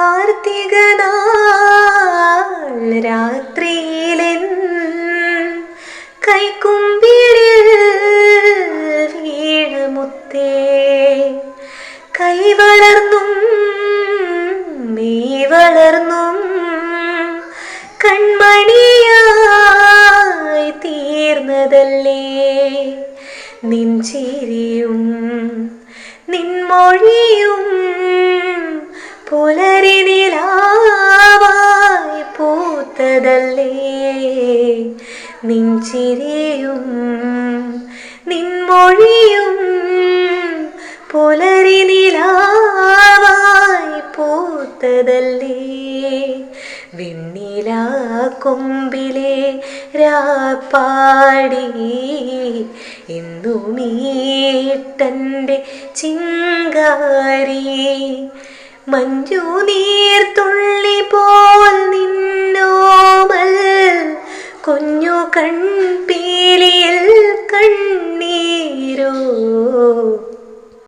കാർത്തിക നാൾ രാത്രിയിലെൻ കൈക്കുമ്പിളിൽ വീണമുത്തേ കൈ വളർന്നും നീ വളർന്നും കൺമണിയായി തീർന്നതല്ലേ. നിൻ ചിരിയും നിൻമൊഴിയും പുലരി നിലാവായി പൂത്തതല്ലേ? നിൻ ചിരിയും നിൻമൊഴിയും പുലരി നിലാവായി പൂത്തതല്ലേ? വെണ്ണില കൊമ്പിലെ രാപ്പാടി എന്നുമീട്ടന്റെ ചിങ്കാരി മഞ്ജു നീർത്തുള്ളി പോൽ നിന്നോമൽ. കുഞ്ഞു കൺപി